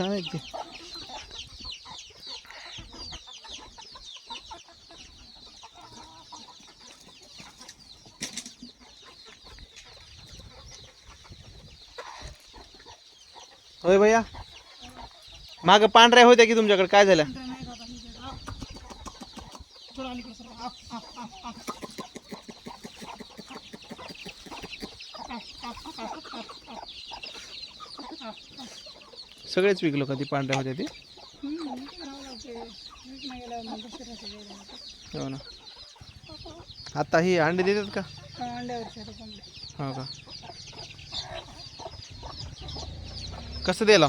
छान आहेत ते होय भैया. माग पांढऱ्या होत्या की तुमच्याकडे? काय झालं? सगळेच विकलो का ती पांढऱ्या होत्या ती? हो ना. आता ही अंडे देतात का? हो का. कसं द्यायला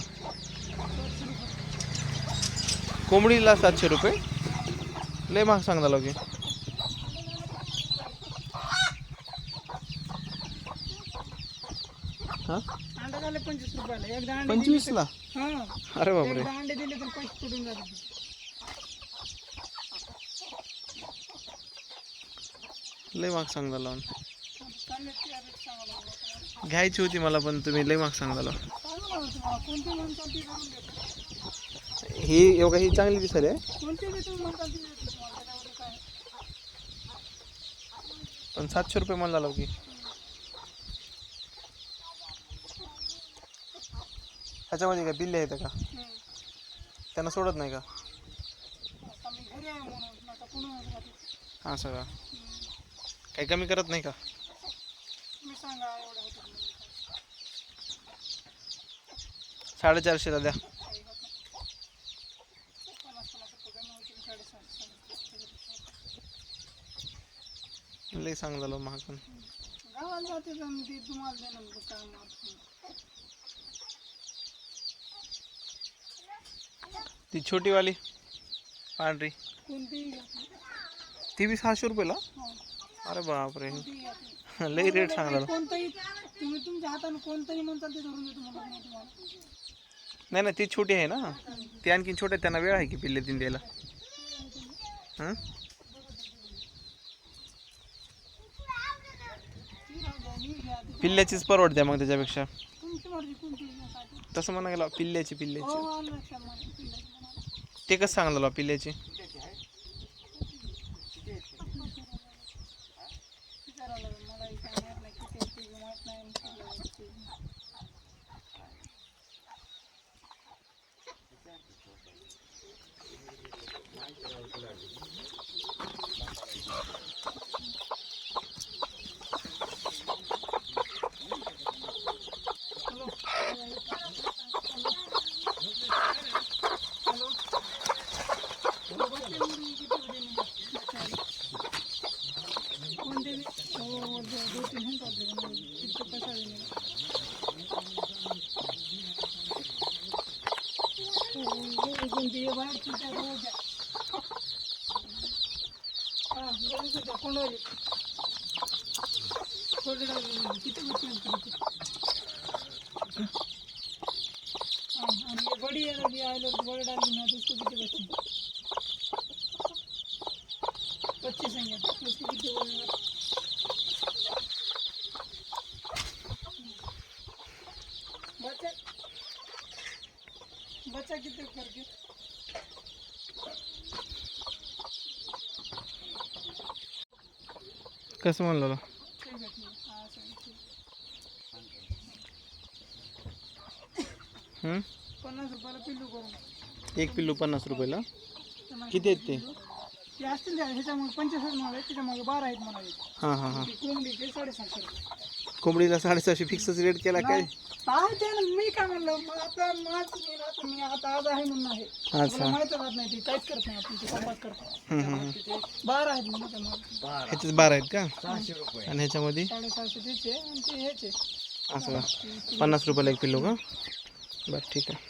कोंबडीला सातशे रुपये? लय महाग सांगता की. हां? अंडा झाले पंचवीस रुपयाला. एकदा अंडे पंचवीसला? हा. अरे बापरे. एकदा अंडे दिले तर पैसे कुठून जातात. लय महाग सांगता लावून. चांगले ते आता सांगावं लागलं. घ्यायची होती मला पण तुम्ही लय सांगता लावून. सांगा ना तुम्हाला कोणती म्हणताल ती करून देतो ही एवढा ही चांगली दिसायली आहे. कोणती बी तुम्ही म्हणताल ती देतो तुम्हाला त्याच्यामध्ये काय? पण सातशे रुपये मला झाला की. ह्याच्यामध्ये का पिल्ले आहेत का? त्यांना सोडत नाही का? हां सगळं. काही कमी करत नाही का? साडेचारशेला द्या. लई सांग झालं महाग. पण ती मग काय माहिती. ती पांढरी. ती बी सहाशे रुपयाला. अरे बापरे. लय रेट सांगला कोणतंही तुम्ही तुमच्या हाताने कोणतंही म्हणताल ते धरून देतो म्हणत नाही ती छोटी आहे ना. ती आणखीन छोटे त्यांना वेळ आहे की पिल्ले तीन द्यायला? हाँ? पिल्ल्याचीच परवडते मग त्याच्यापेक्षा. तसं म्हणा गेला पिल्ल्याची पिल्ल्याची. ते कसं सांगलं पिल्ल्याची विचारावं लागेल मलाही काय माहीत नाही किती आहे ते माहीत नाही आणि किती आहे ते. कोणते बी हो दो दो तीन होतात ते पण तितके पैसा देणे कोणती हे बाहेर चिंता रोज द्या हा गरज होत्या कोंडवाली थोडे डाळ किती बच्चे आहेत तुमचे? हाँ आणि ये बड़ी है अभी आए लोग बड़े डाल दूंगा तो उसको कितने बच्चे पच्चीस हैं उसको कितने बोलेंगे बच्चा बच्चा कितने करके कसं म्हणलं ठीक है ठीक है हाँ सही ठीक हं? पन्नास रुपयाला पिल्लू करून एक पिल्लू पन्नास रुपयाला. किती आहेत ते? ते असतील ह्याच्यामुळे पंचवीस मला आहेत त्याच्यामागे बारा आहेत मला एक. हां हां हां. कोंबडीचे साडेसातशे कोंबडीला साडेसहाशे फिक्सच रेट केला काय? ना मी काय म्हणलं मग आता माझ मी राहतो मी आता आज आहे म्हणून आहे. अच्छा. मला माहितच राहत नाही ते काहीच करत नाही आपण ते संपाद करतो. बारा आहेत म्हणून त्यामुळे ह्याचेच बारा. आहेत का? आणि ह्याच्यामध्ये? साडेसहाशे त्याचे आणि ते ह्याचे असं. का पन्नास रुपयाला एक पिल्लू का? बरं ठीक आहे.